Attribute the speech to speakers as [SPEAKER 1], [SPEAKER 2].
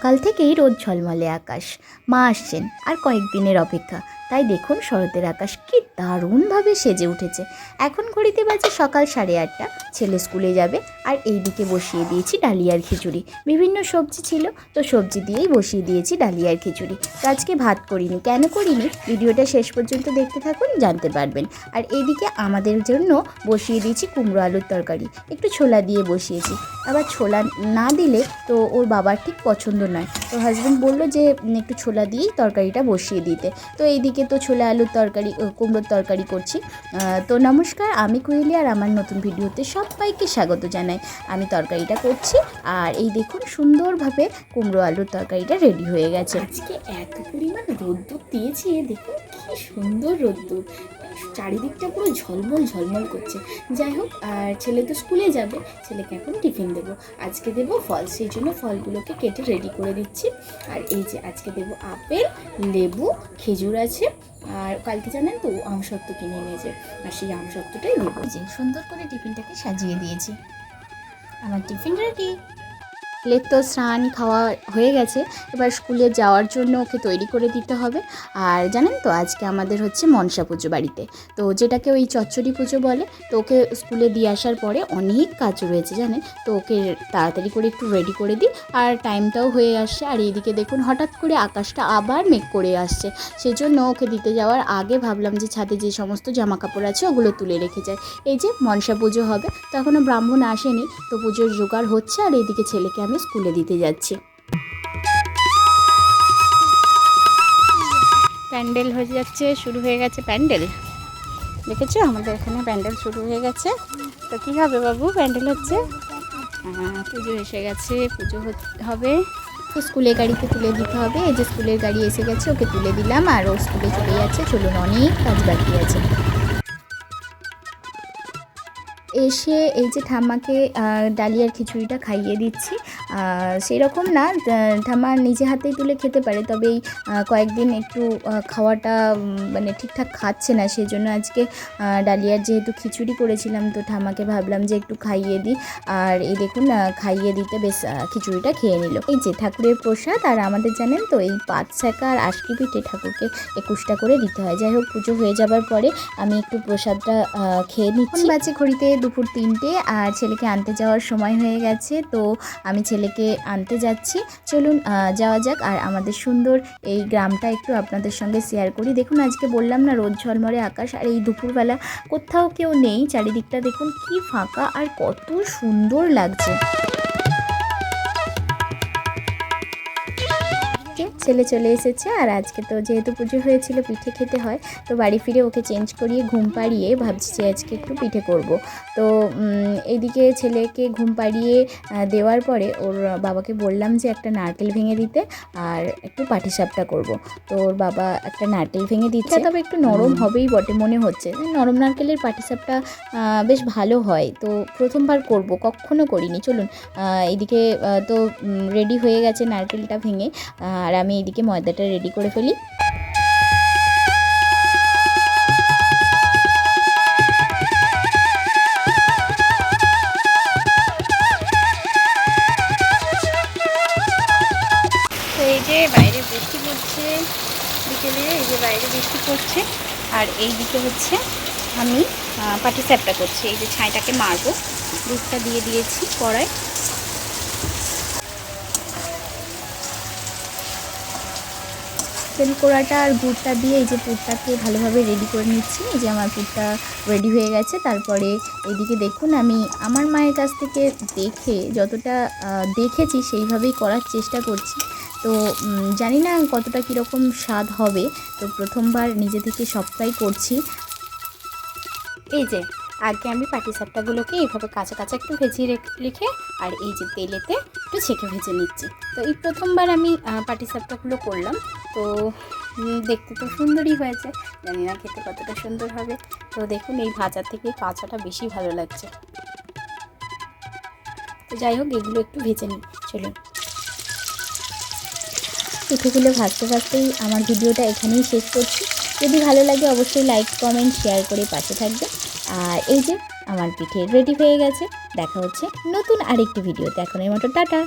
[SPEAKER 1] কাল থেকেই রোদ ঝলমলে আকাশ। মা আসছেন আর কয়েকদিনের অপেক্ষা। তাই দেখুন শরতের আকাশ কি দারুণভাবে সেজে উঠেছে। এখন ঘড়িতে বাজে সকাল সাড়ে আটটা, ছেলে স্কুলে যাবে আর এই দিকে বসিয়ে দিয়েছি ডালিয়ার খিচুড়ি। বিভিন্ন সবজি ছিল, তো সবজি দিয়েই বসিয়ে দিয়েছি ডালিয়ার খিচুড়ি। তো আজকে ভাত করিনি। কেন করিনি? ভিডিওটা শেষ পর্যন্ত দেখতে থাকুন, জানতে পারবেন। আর এইদিকে আমাদের জন্য বসিয়ে দিয়েছি কুমড়ো আলুর তরকারি। একটু ছোলা দিয়ে বসিয়েছি। আবার ছোলা না দিলে তো ওর বাবার ঠিক পছন্দ নয়। তো হাজব্যান্ড বলল যে একটু ছোলা দিয়েই তরকারিটা বসিয়ে দিতে। তো এইদিকে তো ছোলা আলুর তরকারি কুমড়োর তরকারি করছি। তো নমস্কার, আমি কুইলি আর আমার নতুন ভিডিওতে সবাইকে স্বাগত জানাই। আমি তরকারিটা করছি আর এই দেখুন সুন্দরভাবে কুমড়ো আলুর তরকারিটা রেডি হয়ে গেছে।
[SPEAKER 2] আজকে এত পরিমাণ রোদ্দুর দিয়েছে, দেখুন কি সুন্দর রোদ্দুর। চারিদিকটা পুরো ঝলমল ঝলমল করছে। যাই হোক, আর ছেলে তো স্কুলে যাবে, ছেলেকে এখন টিফিন দেবো। আজকে দেবো ফল, সেই জন্য ফলগুলোকে কেটে রেডি করে দিচ্ছি। আর এই যে আজকে দেবো আপেল, লেবু, খেজুর আছে। আর কালকে জানেন তো আমসত্ত্ব কিনে এনেছে আর সেই আমসত্ত্বটাই দেবো।
[SPEAKER 1] যে সুন্দর করে টিফিনটাকে সাজিয়ে দিয়েছি। আমার টিফিন রেডি লেট তো স্নান খাওয়া হয়ে গেছে। এবার স্কুলে যাওয়ার জন্য ওকে তৈরি করে দিতে হবে। আর জানেন তো, আজকে আমাদের হচ্ছে মনসা পুজো বাড়িতে। তো যেটাকে ওই চচ্চড়ি পুজো বলে, তো ওকে স্কুলে দিয়ে আসার পরে অনেক কাজ রয়েছে জানেন। তো ওকে তাড়াতাড়ি করে একটু রেডি করে দিই। আর টাইমটাও হয়ে আসছে। আর এইদিকে দেখুন, হঠাৎ করে আকাশটা আবার মেঘ করে আসছে। সেই জন্য ওকে দিতে যাওয়ার আগে ভাবলাম যে ছাদে যে সমস্ত জামা কাপড় আছে, ওগুলো তুলে রেখে যায় এই যে মনসা পুজো হবে, তো এখনও ব্রাহ্মণ আসেনি। তো পুজোর জোগাড় হচ্ছে। আর এইদিকে ছেলেকে আমি স্কুলে দিতে যাচ্ছি। প্যান্ডেল হয়ে যাচ্ছে, শুরু হয়ে গেছে প্যান্ডেল। দেখেছ? আমাদের এখানে প্যান্ডেল শুরু হয়ে গেছে। তো কী হবে বাবু? প্যান্ডেল হচ্ছে? পুজো এসে গেছে, পুজো হবে। তো স্কুলের গাড়িতে তুলে দিতে হবে। এই যে স্কুলের গাড়ি এসে গেছে, ওকে তুলে দিলাম। আর ও স্কুলে চলে যাচ্ছে, চলুন অনেক কাজ বাকি আছে। এসে এই যে ঠাম্মাকে ডালিয়ার খিচুড়িটা খাইয়ে দিচ্ছি। আহ, সেই রকম না ঠাম্মা নিজে হাতেই তুলে খেতে পারে তবে এই কয়েকদিন একটু খাওয়াটা মানে ঠিকঠাক খাচ্ছে না সেই জন্য আজকে ডালিয়ার যেহেতু খিচুড়ি করেছিলাম তো ঠাম্মাকে ভাবলাম যে একটু খাইয়ে দিই। আর এই দেখুন খাইয়ে দিতে বেশ খিচুড়িটা খেয়ে নিল। এই যে ঠাকুরের প্রসাদ আর আমাদের জানেন তো এই পাঁচ শাঁকা আর আশকি পিঠে ঠাকুরকে একুশটা করে দিতে হয়। যাই হোক পুজো হয়ে যাবার পরে আমি একটু প্রসাদটা খেয়ে নিচ্ছি। বাজে ঘড়িতে দুপুর তিনটে আর ছেলেকে আনতে যাওয়ার সময় হয়ে গেছে, তো আমি ছেলেকে আনতে যাচ্ছি। চলুন যাওয়া যাক আর আমাদের সুন্দর এই গ্রামটা একটু আপনাদের সঙ্গে শেয়ার করি। দেখুন, আজকে বললাম না, রোদ ঝলমরে আকাশ আর এই দুপুরবেলা কোথাও কেউ নেই। চারিদিকটা দেখুন, কি ফাঁকা আর কত সুন্দর লাগছে। ছেলে চলে এসেছে আর আজকে তো যেহেতু পুজো হয়েছিল পিঠে খেতে হয় তো বাড়ি ফিরে ওকে চেঞ্জ করিয়ে ঘুম পাড়িয়ে ভাবছি যে আজকে একটু পিঠে করব। তো উম, এইদিকে ছেলেকে ঘুম পাড়িয়ে দেওয়ার পরে ওর বাবাকে বললাম যে একটা নারকেল ভেঙে দিতে আর একটু পাটিসাপটা করব। তো ওর বাবা একটা নারকেল ভেঙে দিচ্ছে। তবে একটু নরম হবেই বটে মনে হচ্ছে। নরম নারকেলের পাটিসাপটা বেশ ভালো হয়। তো প্রথমবার করব কখনো করিনি। চলুন আহ, এইদিকে তো রেডি হয়ে গেছে নারকেলটা ভেঙে। আর আমি এইদিকে ময়দাটা রেডি করে ফেলি। এই যে বাইরে বৃষ্টি পড়ছে বিকেলে, এই যে বাইরে বৃষ্টি পড়ছে। আর এই দিকে হচ্ছে আমি পাটি স্যাপটা করছি। এই যে ছাইটাকে মারবো। দুধটা দিয়ে দিয়েছি কড়াই। তেল কোড়াটা আর গুড়টা দিয়ে এই যে পুরটাকে ভালোভাবে রেডি করে নিচ্ছি। এই যে আমার পুরটা রেডি হয়ে গেছে। তারপরে এইদিকে দেখুন, আমি আমার মায়ের কাছ থেকে দেখে যতটা দেখেছি সেইভাবেই করার চেষ্টা করছি। তো জানি না কতটা কীরকম স্বাদ হবে। তো প্রথমবার নিজে থেকে সবটাই করছি। এই যে আগে আমি পাটিসাপটাগুলোকে এইভাবে কাঁচা কাঁচা একটু ভেজিয়ে রেখ- আর এই যে তেলেতে একটু ছেঁকে ভেজে নিচ্ছি। তো এই প্রথমবার আমি পাটিসাপটাগুলো করলাম। তো দেখতে তো সুন্দরই হয়েছে। জানি না খেতে কতটা সুন্দর হবে। তো দেখুন এই ভাজা থেকে কাঁচাটা বেশি ভালো লাগছে। তো যাই হোক, এগুলো একটু ভেজে নিই। চলুন। পিঠেগুলো ভাজতে ভাজতেই আমার ভিডিওটা এখানেই শেষ করছি। যদি ভালো লাগে অবশ্যই লাইক কমেন্ট শেয়ার করে পাশে থাকবে আর এই যে, আমার পিঠে রেডি হয়ে গেছে। দেখা হচ্ছে নতুন আরেকটি ভিডিওতে এখন এই মতো টাটা।